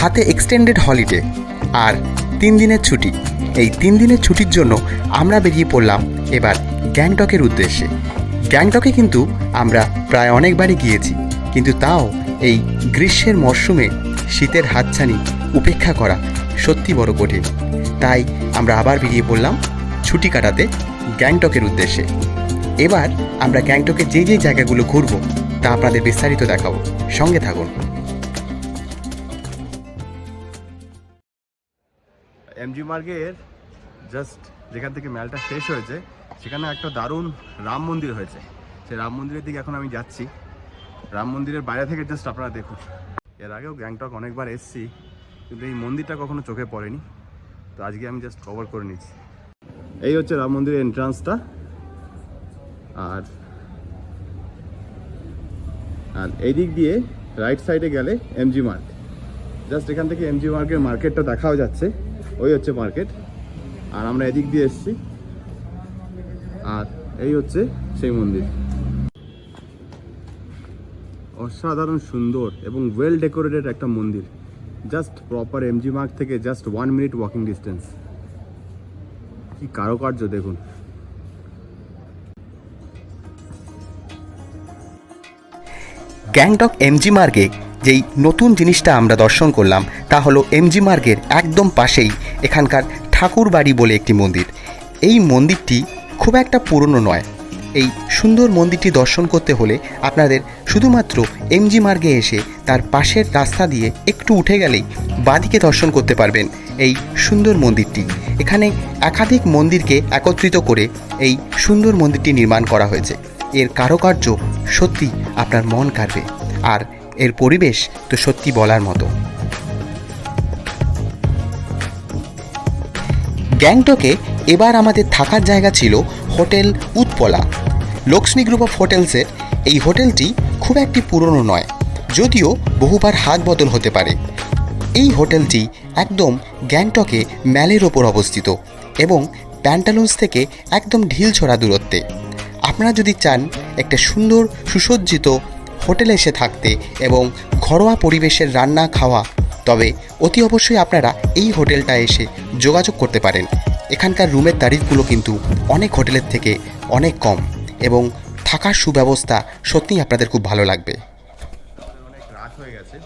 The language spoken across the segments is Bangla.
হাতে এক্সটেন্ডেড হলিডে আর তিন দিনের ছুটি। এই তিন দিনের ছুটির জন্য আমরা বেরিয়ে পড়লাম এবার গ্যাংটকের উদ্দেশ্যে। গ্যাংটকে কিন্তু আমরা প্রায় অনেকবারই গিয়েছি, কিন্তু তাও এই গ্রীষ্মের মরশুমে শীতের হাতছানি উপেক্ষা করা সত্যি বড় কঠিন। তাই আমরা আবার বেরিয়ে পড়লাম ছুটি কাটাতে গ্যাংটকের উদ্দেশ্যে। এবার আমরা গ্যাংটকে যে যে জায়গাগুলো ঘুরবো তা আপনাদের বিস্তারিত দেখাবো। সঙ্গে থাকুন। এমজি মার্গের জাস্ট যেখান থেকে মেলটা শেষ হয়েছে, সেখানে একটা দারুণ রাম মন্দির হয়েছে। সেই রাম মন্দিরের দিকে এখন আমি যাচ্ছি। রাম মন্দিরের বাইরে থেকে জাস্ট আপনারা দেখুন। এর আগেও গ্যাংটক অনেকবার এসেছি, কিন্তু এই মন্দিরটা কখনো চোখে পড়েনি। তো আজকে আমি জাস্ট কভার করে নিচ্ছি। এই হচ্ছে রাম মন্দিরের এন্ট্রান্সটা আর আর এই দিক দিয়ে রাইট সাইডে গেলে এমজি মার্গ জাস্ট এখান থেকে এমজি মার্কের মার্কেটটা দেখাও যাচ্ছে। ওই হচ্ছে মার্কেট আর আমরা এদিক দিয়ে এসেছি। আর এই হচ্ছে সেই মন্দির। অসাধারণ সুন্দর এবং ওয়েল ডেকোরেটেড একটা মন্দির। জাস্ট প্রপার এমজি মার্গ থেকে just one minute walking distance কি কারুকার্য দেখুন। গ্যাংটক এমজি মার্গে যেই নতুন জিনিসটা আমরা দর্শন করলাম, তা হলো এমজি মার্গের একদম পাশেই এখানকার ঠাকুর বাড়ি বলে একটি মন্দির। এই মন্দিরটি খুব একটা পুরনো নয়। এই সুন্দর মন্দিরটি দর্শন করতে হলে আপনাদের শুধুমাত্র এমজি মার্গে এসে তার পাশের রাস্তা দিয়ে একটু উঠে গেলেই বাদিকে দর্শন করতে পারবেন এই সুন্দর মন্দিরটি। এখানে একাধিক মন্দিরকে একত্রিত করে এই সুন্দর মন্দিরটি নির্মাণ করা হয়েছে। এর কারুকার্য সত্যি আপনার মন কাড়বে। আর এর পরিবেশ তো সত্যি বলার মতো। গ্যাংটকে এবার আমাদের থাকার জায়গা ছিল hotel Utpala. Lakshmi group of হোটেলসের এই হোটেলটি খুব একটি পুরনো নয়, যদিও বহুবার হাত বদল হতে পারে। এই হোটেলটি একদম গ্যাংটকে ম্যালের ওপর অবস্থিত এবং প্যান্টালুন্স থেকে একদম ঢিল ছড়া দূরত্বে। আপনারা যদি চান একটা সুন্দর, সুসজ্জিত হোটেলে এসে থাকতে এবং ঘরোয়া পরিবেশের রান্না, খাওয়া তবে অতি অবশ্যই আপনারা এই হোটেলটা এসে যোগাযোগ করতে পারেন। এখানকার রুমের তারিফগুলো কিন্তু অনেক হোটেলের থেকে অনেক কম এবং থাকার সুব্যবস্থা সত্যিই আপনাদের খুব ভালো লাগবে। অনেক রাত হয়ে গেছে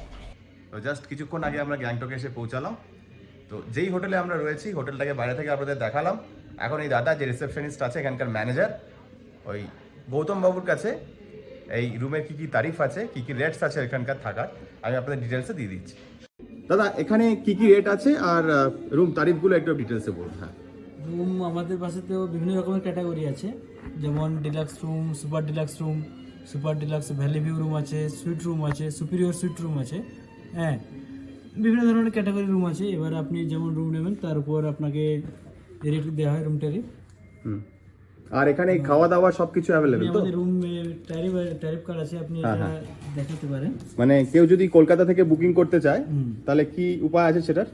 তো জাস্ট কিছুক্ষণ আগে আমরা গ্যাংটকে এসে পৌঁছালাম। তো যেই হোটেলে আমরা রয়েছি, হোটেলটাকে বাইরে থেকে আপনাদের দেখালাম। এখন এই দাদা, যে রিসেপশনিস্ট আছে, এখানকার ম্যানেজার ওই গৌতম বাবুর কাছে এই রুমের কি কি তারিফ আছে, কি কি রেটস আছে এখানকার থাকার, আমি আপনাদের ডিটেলসে দিয়ে দিচ্ছি। দাদা এখানে কি কি রেট আছে? আর রুম তারিফগুলো একটু ডিটেলসে বলুন হ্যাঁ। রুম আমাদের পাশে তো বিভিন্ন রকমের ক্যাটাগরি আছে। যেমন deluxe room super deluxe room super deluxe valley view room আছে সুইট রুম আছে সুপিরিয়র সুইট রুম আছে হ্যাঁ। বিভিন্ন ধরনের ক্যাটাগরি রুম আছে। এবার আপনি যেমন রুম নেবেন তার উপর আপনাকে রেট দেওয়া হয় রুম ট্যারিফ হুম। আর এখানে খাওয়া দাওয়া সব কিছু অ্যাভেলেবেল তো আমাদের রুম ট্যারিফ ট্যারিফ কার্ড আছে আপনি হ্যাঁ, হ্যাঁ। দেখাতে পারেন মানে কেউ যদি কলকাতা থেকে বুকিং করতে চায়। তাহলে কি উপায় আছে সেটার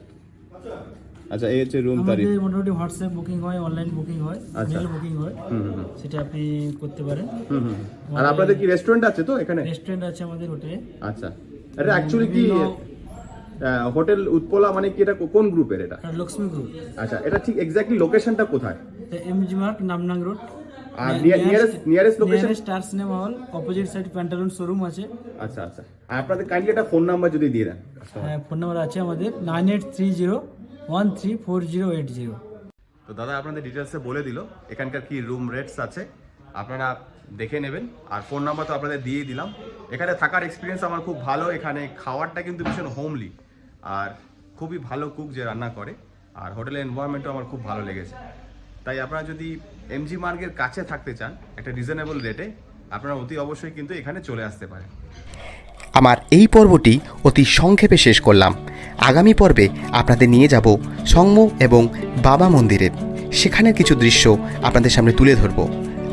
আচ্ছা এই হচ্ছে রুম তারিফ আমাদের মোটামুটি হোয়াটসঅ্যাপ বুকিং হয় অনলাইন বুকিং হয় আচ্ছা। মেল বুকিং হয় হুম হুম হুম। সেটা আপনি করতে পারেন হুম হুম। আর আপনাদের কি রেস্টুরেন্ট আছে তো এখানে রেস্টুরেন্ট আছে আমাদের হোটেলে আচ্ছা এটা অ্যাকচুয়ালি কি হোটেল উৎপলা মানে কি এটা কোন গ্রুপের এটা? লক্ষ্মী গ্রুপ। আচ্ছা এটা ঠিক এক্স্যাক্টলি লোকেশনটা কোথায়? এমজি মার্ক নামনাং রোড আর nearest nearest location star cinema hall opposite side Pantaloon showroom আছে। আচ্ছা আচ্ছা। আর আপনাদের কাইন্ডলি একটা ফোন নাম্বার যদি দিয়ে দেন। হ্যাঁ ফোন নাম্বার আছে আমাদের nine eight three zero one three four zero eight zero. তো দাদা আপনাদের ডিটেলসে বলে দিল এখানকার কি রুম রেটস আছে আপনারা দেখে নেবেন। আর ফোন নাম্বার তো আপনাদের দিয়ে দিলাম। এখানে থাকার এক্সপিরিয়েন্স আমার খুব ভালো এখানে খাওয়ারটা কিন্তু ভীষণ হোমলি আর খুবই ভালো কুক যে রান্না করে, আর হোটেলের এনভায়রনমেন্টও আমার খুব ভালো লেগেছে। তাই আপনারা যদি এমজি মার্গের কাছে থাকতে চান, একটা রিজনেবল রেটে আপনারা অতি অবশ্যই কিন্তু এখানে চলে আসতে পারেন। আমার এই পর্বটি অতি সংক্ষেপে শেষ করলাম। আগামী পর্বে আপনাদের নিয়ে যাব সংম এবং বাবা মন্দিরের। সেখানের কিছু দৃশ্য আপনাদের সামনে তুলে ধরব।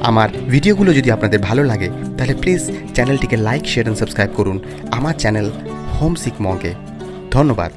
আমার ভিডিওগুলো যদি আপনাদের ভালো লাগে, তাহলে প্লিজ চ্যানেলটিকে লাইক শেয়ার অ্যান্ড সাবস্ক্রাইব করুন। আমার চ্যানেল হোম সিক মগে ধন্যবাদ।